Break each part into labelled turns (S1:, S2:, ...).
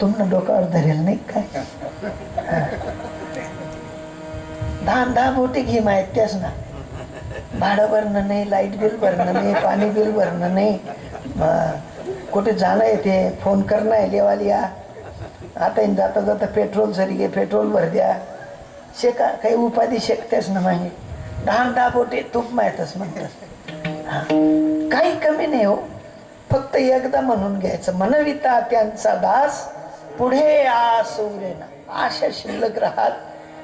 S1: तुमनं डोक्यावर धरेल नाही काय. दहा दहा मोठी घेम आहेत त्याच ना. भाडं भरणं नाही लाइट बिल भरणं नाही पाणी बिल भरणं नाही. कुठे जाणं आहे ते? फोन करणं आहे लेवालिया. आता जाता जाता पेट्रोल सरी घे पेट्रोल भर द्या. शेका काही उपाधी शेकतेच ना मागे दहा दहा बोटे तूप माहीतच म्हणतात हा. काही कमी नाही हो. फक्त एकदा म्हणून घ्यायचं. मनविता त्यांचा दास पुढे आस उरेना आशा शिल्लक राहत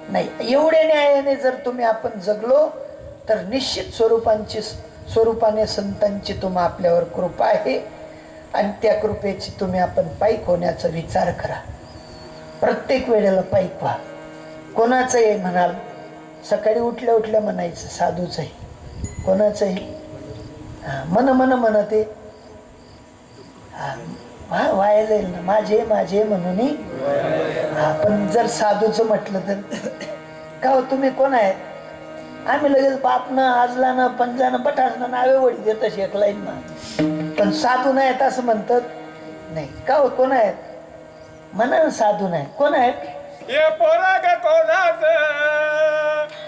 S1: नाही. एवढे न्यायाने जर तुम्ही आपण जगलो तर निश्चित स्वरूपांची स्वरूपाने संतांची तुम्हा आपल्यावर कृपा आहे. आणि त्या कृपेची तुम्ही आपण पाईक होण्याचा विचार करा. प्रत्येक वेळेला पाईक व्हा. कोणाचं आहे म्हणाल सकाळी उठल्या उठल्या म्हणायचं साधूचं आहे कोणाचंही? हां मन मन म्हणते हा, वाया जाईल ना माझे माझे म्हणून हा. पण जर साधूचं म्हटलं तर. का हो तुम्ही कोण आहेत? आम्ही लगेच बापनं आजलानं पंजानं बटासनं नावे वडी देत एक लाईन ना पण साधू नाहीत असं म्हणतात. नाही का हो कोण आहेत? म्हणा साधू नाही कोण आहेत?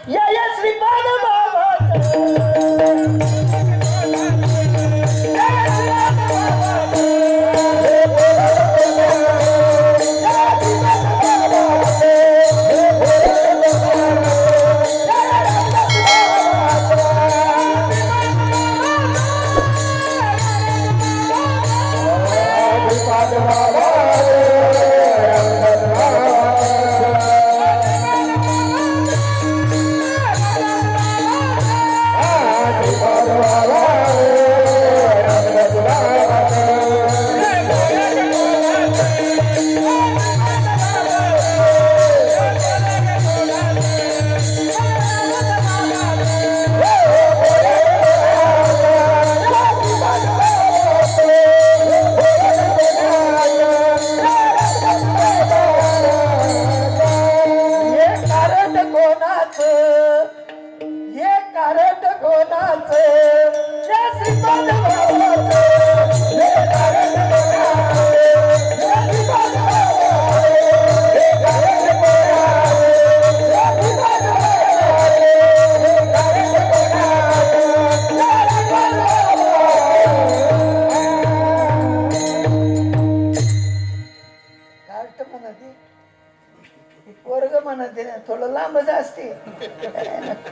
S1: या या श्रीपाद बाबा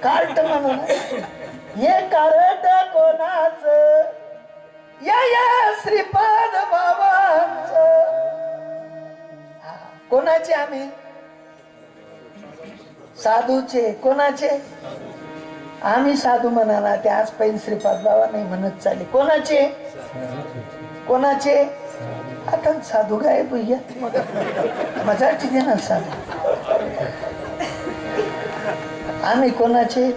S1: कार्ट म्हणून. हे कार्ट कोणाच? या या श्रीपाद बाबांच. कोणाचे आम्ही? साधूचे. कोणाचे? आम्ही साधू म्हणाला ते आज पैन श्रीपाद बाबा नाही म्हणत चाले कोणाचे? कोणाचे? आता साधू गायब भैया मजाची दे ना साधू. आम्ही कोणाचे?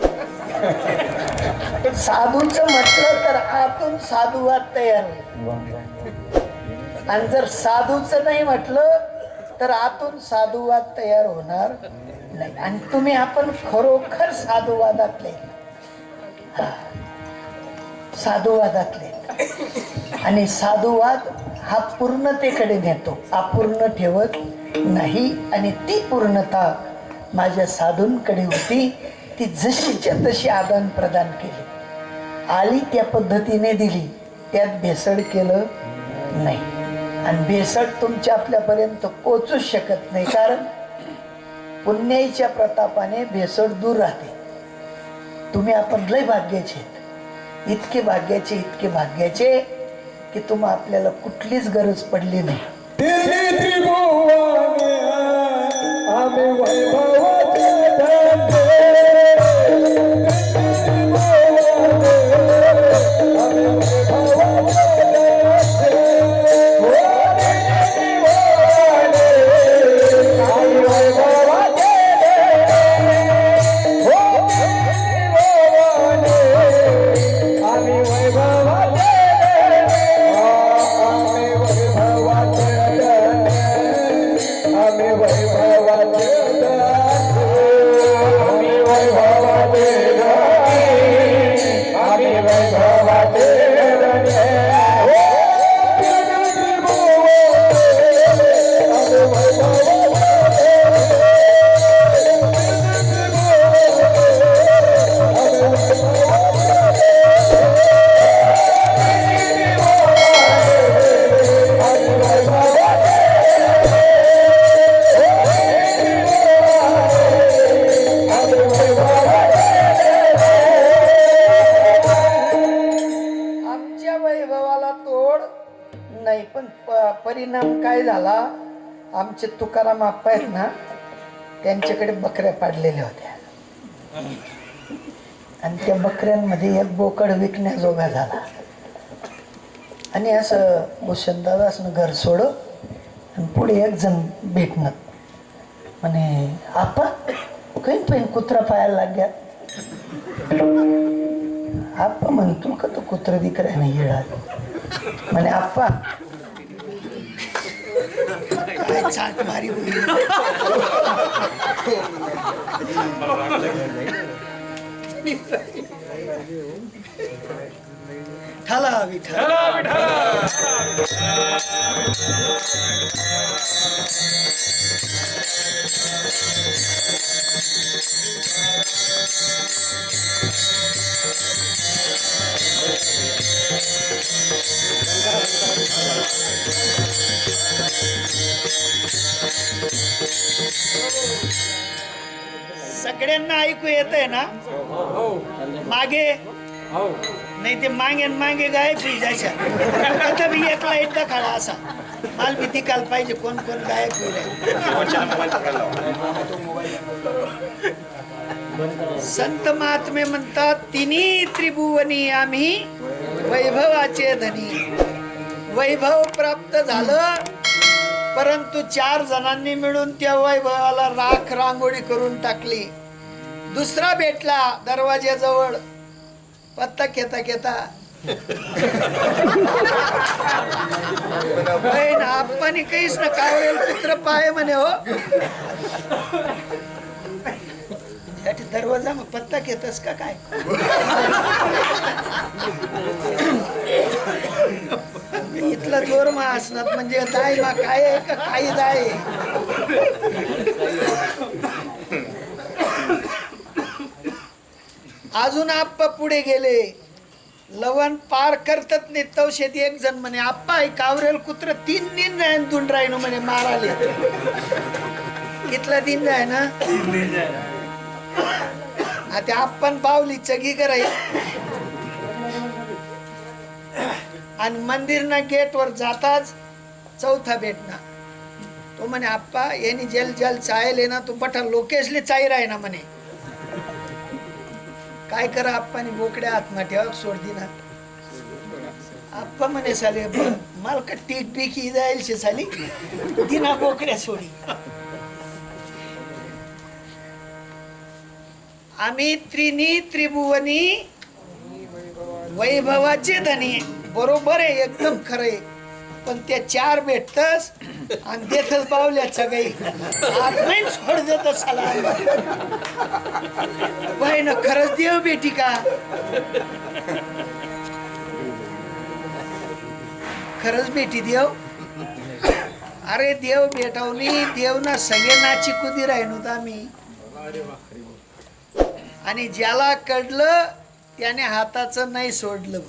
S1: साधूच म्हटलं तर आतून साधुवाद तयार होईल. आणि जर साधूच नाही म्हटलं तर आतून साधुवाद तयार होणार नाही. आणि तुम्ही आपण खरोखर साधुवादातले हा. साधुवादातले आणि साधुवाद हा पूर्णतेकडे नेतो. अपूर्ण ठेवत नाही आणि ती पूर्णता माझ्या साधूंकडे होती ती जशीच्या तशी आदान प्रदान केली. आली त्या पद्धतीने दिली त्यात भेसळ केलं नाही. आणि भेसळ तुमच्या आपल्यापर्यंत पोचूच शकत नाही कारण पुण्याईच्या प्रतापाने भेसळ दूर राहते. तुम्ही आपण लय भाग्याचे आहेत. इतके भाग्याचे इतके भाग्याचे की तुम्हा आपल्याला कुठलीच गरज पडली नाही.
S2: दिल्ली त्रिभुवने
S1: आमचे तुकाराम आप्पा आहेत ना त्यांच्याकडे बकऱ्या पाडलेल्या होत्या. आणि त्या बकऱ्यांमध्ये एक बोकड विकण्याजोगा झाला. आणि असं भूषणदादा असं घर सोड आणि पुढे एक जण भेटणं. म्हणे आप्पा काही पण कुत्रा पाहायला लाग्या आप्पा म्हणतो का तो कुत्र बिकऱ्या येणार? म्हणे आप्पा काय चाट ठला बोलली. ठाला विठ्ठल सगळ्यांना ऐकू येत आहे ना? मागे? नाही ते मागे मागे गायब होईल जायच्या आता मी एकला एकदा खडा असा. माल भीती काल पाहिजे कोण कोण गायब होईल. संत महात्मे म्हणतात तिन्ही त्रिभुवनी आम्ही वैभवाचे धनी. वैभव प्राप्त झालं परंतु चार जणांनी मिळून त्या वैभवाला राख रांगोळी करून टाकली. दुसरा भेटला दरवाज्याजवळ. पत्ता घेता घेता. बहीण आपण काहीच ना काय कुत्र पाय म्हणे हो. दरवाजा मग पत्ता घेतस का काय? इथला जोर मा असणार म्हणजे दाय मा काय आहे का काही दाय? अजून आप्पा पुढे गेले. लवण पार करतात नाही तवशेत एक जण म्हणे आप्पा हे कावरेल कुत्र तीन दिन जाय दुंड राहिनो म्हणे माराले. इथला दिन जाय ना? आता आपण पावली चगी कराय आणि मंदिर ना गेट वर जाताच चौथा भेटना. तो म्हणे आप्पा यांनी जल जल चायले ना तू पठा लोकेशले चाई राय ना म्हणे. काय करा आप्पानी बोकड्या आत्मा ठेवा सोड दिना आप्पा म्हणे साले ब- टीक पीक जाईल शे साली? दिना बोकड्या सोडी. आम्ही त्रिनी त्रिभुवनी वैभवाचे धनी. बरोबर आहे एकदम खरंय पण त्या चार भेटतस आणि देतच पावल्या सगळी. आत्माही सोड देत साला ना खरंच देव बेटी का? खरंच बेटी देव? अरे देव भेटवली देव ना सगळे नाची कुदी राहिनो आम्ही. आणि ज्याला कडलं त्याने हाताचं नाही सोडलं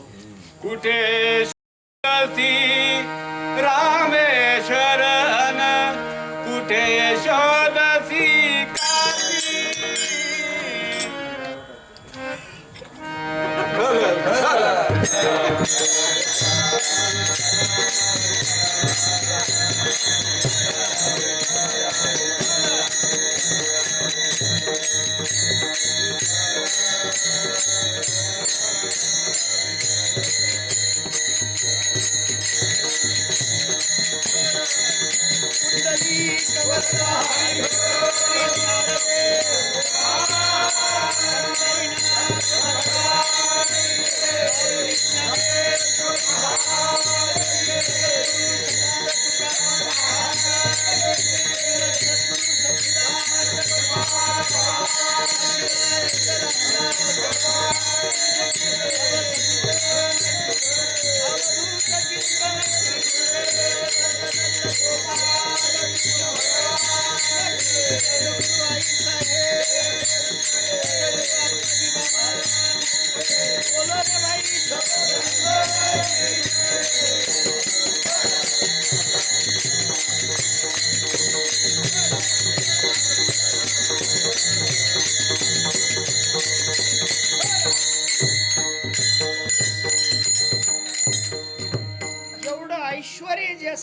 S3: कुठे रामेश्वर।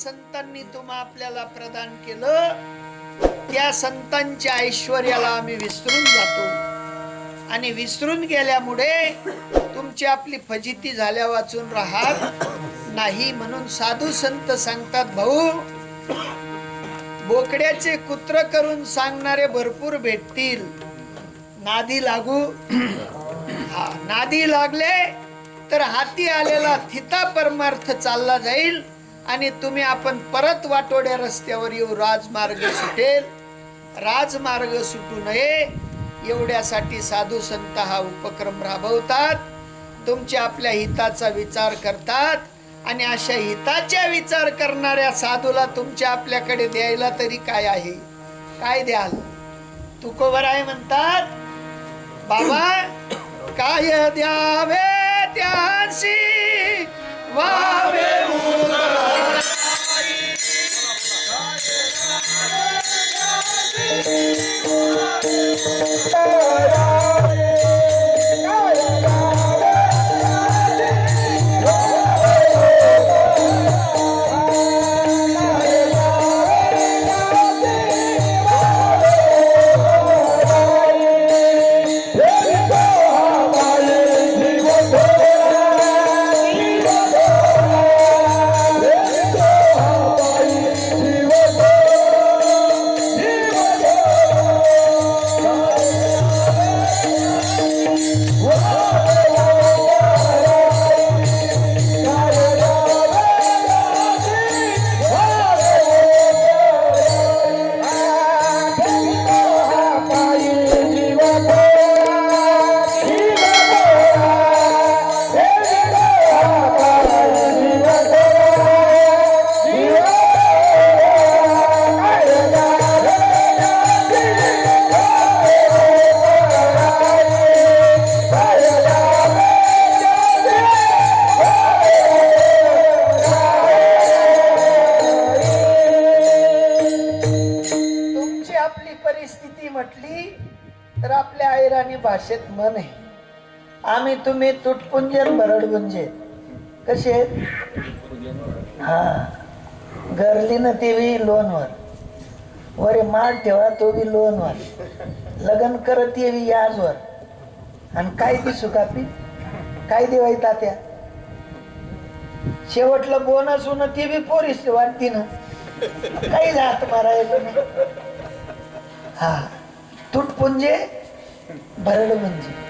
S1: तुम्हा आपल्याला प्रदान केलं त्या संतांच्या ऐश्वर्याला आम्ही विसरून जातो. आणि विसरून गेल्यामुळे तुमची आपली फजिती झाल्या वाचून राहत नाही म्हणून साधू संत सांगतात भाऊ बोकड्याचे कुत्र करून सांगणारे भरपूर भेटतील. नादी लागू. हा नादी लागले तर हाती आलेला थिता परमार्थ चालला जाईल. आणि तुम्ही आपण परत वाटोड्या रस्त्यावर येऊ. राजमार्ग सुटेल. राजमार्ग सुटू नये. एवढ्यासाठी साधू संत हा उपक्रम राबवतात. तुमच्या आपल्या हिताचा विचार करतात. आणि अशा हिताच्या विचार करणाऱ्या साधूला तुमच्या आपल्याकडे द्यायला तरी काय आहे? काय द्याल? तुकोबर आहे म्हणतात बाबा काय द्यावे त्याशी वावे Oh, my God. तुम्ही तुटपुंजे भरडगुंजे. कसे हा. गरली ना ते बी लोनवर वरे माल ठेवा तो बी लोनवर लग्न करत येवी याजवर. आणि काय दिसू कापी काय देवाई तात्या? शेवटला बोनस होणं ते बी पोरीस वाटती ना काही जात मारायला नाही हा. तुटपुंजे भरड म्हणजे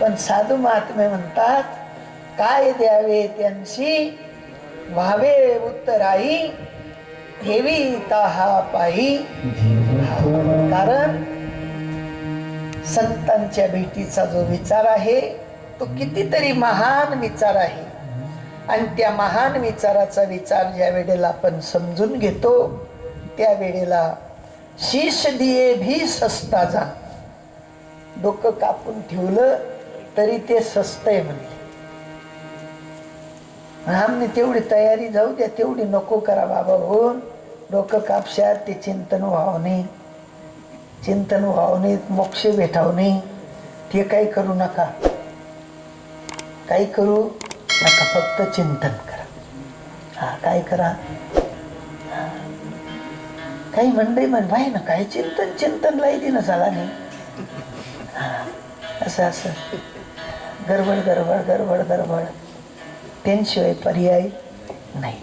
S1: पण साधू महात्मे म्हणतात काय द्यावे त्यांशी? व्हावे उत्तराई ठेवी ताहा पाही. कारण संतांच्या भेटीचा जो विचार आहे तो कितीतरी महान विचार आहे. आणि त्या महान विचाराचा विचार ज्या वेळेला आपण समजून घेतो त्या वेळेला शीश दिये भी सस्ता जा. डोकं कापून ठेवलं तरी ते स्वस्त आहे म्हणले आमने तेवढी तयारी जाऊ द्या तेवढी नको करा बाबा होऊन डोकं कापशात ते चिंतन व्हावणे नाही. चिंतन व्हावणे नाही मोक्ष भेटावणे ते काही करू नका. काही करू नका फक्त चिंतन करा. हा काय करा? हा. काही म्हणले म्हण भाई ना काय चिंतन चिंतन लाई ना झाला नाही. हा. असं असं. गडबड गडबड गडबड गडबड. त्यांशिवाय पर्याय नाही.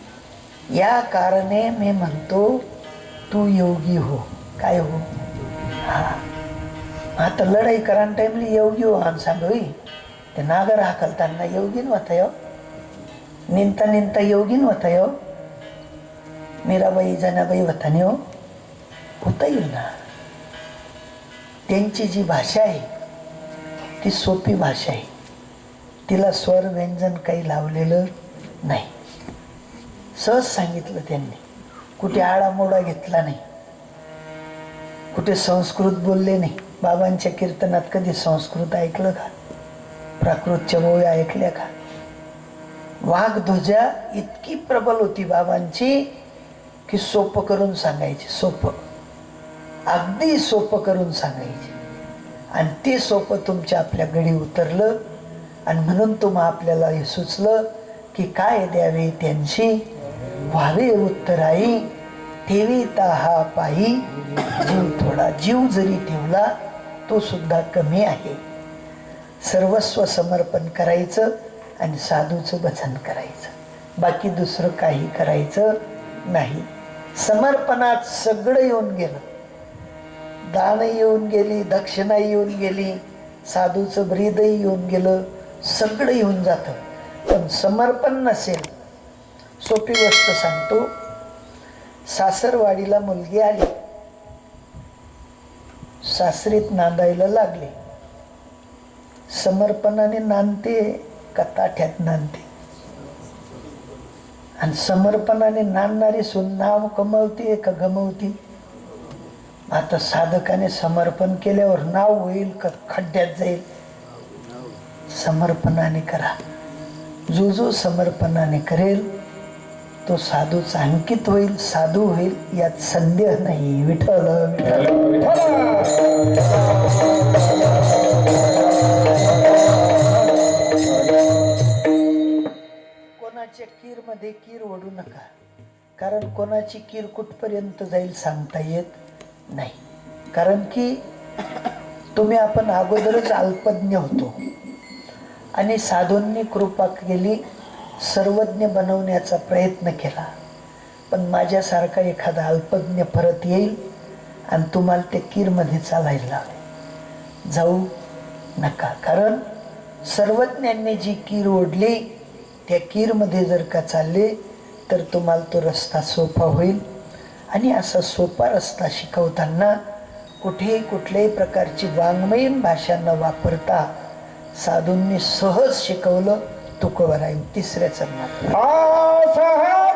S1: या कारणे मी म्हणतो तू योगी हो. काय हो? हा. आता लढाई करान टाईमली योगी हो आम सांगवी ते नागर हाकलताना योगीन होता निंता निंता योगीन होता मीराबाई जनाबाई होता हो. होता येईल ना. त्यांची जी भाषा आहे ती सोपी भाषा आहे. तिला स्वर व्यंजन काही लावलेलं नाही. सहज सांगितलं त्यांनी कुठे आडामोडा घेतला नाही. कुठे संस्कृत बोलले नाही. बाबांच्या कीर्तनात कधी संस्कृत ऐकलं का? प्राकृतच्या ओळी ऐकल्या का? वाघध्वजा इतकी प्रबल होती बाबांची की सोपं करून सांगायची सोपं. अगदी सोपं करून सांगायची. आणि ते सोपं तुमच्या आपल्या गडी उतरलं आणि म्हणून तुम्हा आपल्याला हे सुचलं की काय द्यावे त्यांची? व्हावे उत्तराई ठेवीता हा पायी जीव थोडा जीव जरी ठेवला तो सुद्धा कमी आहे. सर्वस्व समर्पण करायचं आणि साधूचं भजन करायचं. बाकी दुसरं काही करायचं नाही. समर्पणात सगळं येऊन गेलं. दान येऊन गेली दक्षिणा येऊन गेली साधूचं ब्रीदही येऊन गेलं. सगळं येऊन जातं. पण समर्पण नसेल. सोपी गोष्ट सांगतो. सासरवाडीला मुलगी आली. सासरीत नांदायला लागले. समर्पणाने नांदते का ताठ्यात नांदते. आणि समर्पणाने नांदणारी सुन नाव कमवते का गमवते. आता साधकाने समर्पण केल्यावर नाव होईल का खड्ड्यात जाईल? समर्पणाने करा. जो जो समर्पणाने करेल तो साधू अंकित होईल साधू होईल यात संदेह नाही. विठ्ठल विठ्ठल कोणाच्या कीरमध्ये कीर ओढू नका. कारण कोणाची कीर कुठपर्यंत जाईल सांगता येत नाही. कारण की तुम्ही आपण अगोदरच अल्पज्ञ होतो. आणि साधूंनी कृपा केली सर्वज्ञ बनवण्याचा प्रयत्न केला. पण माझ्यासारखा एखादा अल्पज्ञ परत येईल आणि तुम्हाला ते कीरमध्ये चालायला लावेल. जाऊ नका कारण सर्वज्ञांनी जी कीर ओढली त्या कीरमध्ये जर का चालले तर तुम्हाला तो रस्ता सोपा होईल. आणि असा सोपा रस्ता शिकवताना कुठेही कुठल्याही प्रकारची वाङ्मयीन भाषा न वापरता साधूंनी सहज शिकवलं तुकोवराई तिसऱ्या चरणात.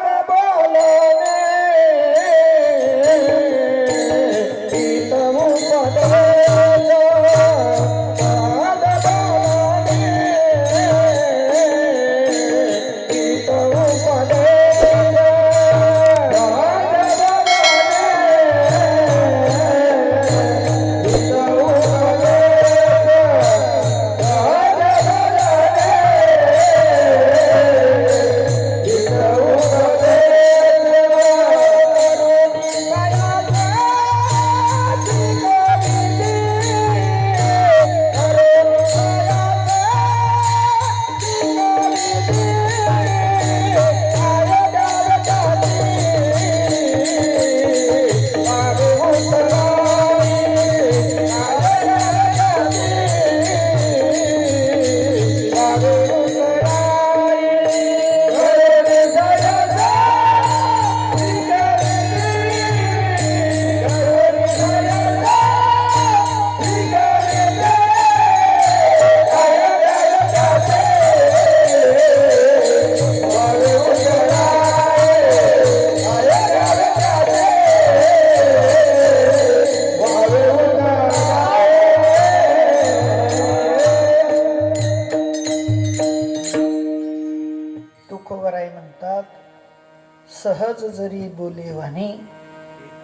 S1: सहज जरी बोले वाणी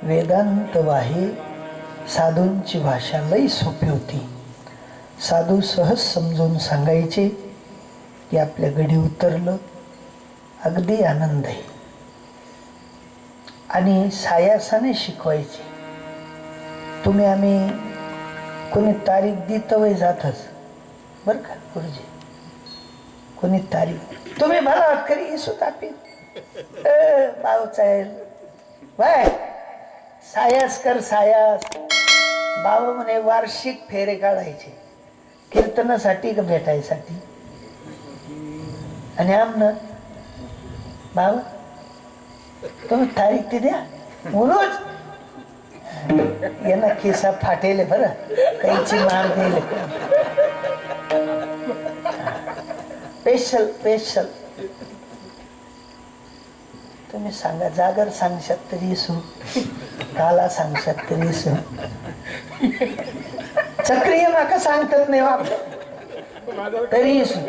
S1: वेदांत वाहे साधूंची भाषा लई सोपी होती. साधू सहज समजून सांगायचे की आपल्या गडी उतरलं अगदी आनंद आहे. आणि सायासाने शिकवायचे तुम्ही आम्ही कोणी तारीख देत वय जातच. बरं का गुरुजी? कोणी तारीख? तुम्ही भला करी इसू तापी भाऊ चाहेल बाय सायास कर सायास. बाबा म्हणे वार्षिक फेरे काढायचे. कीर्तनासाठी का भेटायसाठी? आणि आमनं बाबा तुम्ही तारीख ती द्या. म्हणूनच यांना खिसा फाटेले बरं. कैची मार दिले स्पेशल स्पेशल तुम्ही सांगा जागर सांगशात तरी सु काला सांगशात तरी सु सक्रिय माका सांगतात नाही बाप. तरी सु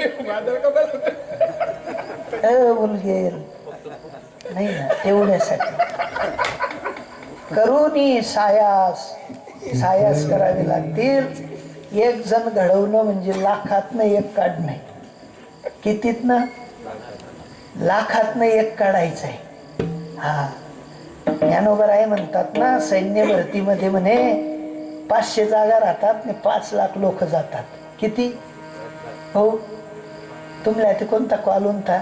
S1: उलगेल नाही ना तेवढ्यासाठी करूनी सायास सायास करावे लागतील. एक जण घडवणं म्हणजे लाखातनं एक काढणं. आहे कितीतनं? लाखातनं एक काढायचं आहे हा. ज्ञानोबराय म्हणतात ना सैन्य भरतीमध्ये म्हणे पाचशे जागा राहतात आणि पाच लाख लोक जातात. किती? हो. तुम्हाला ते कोणता कॉल होता?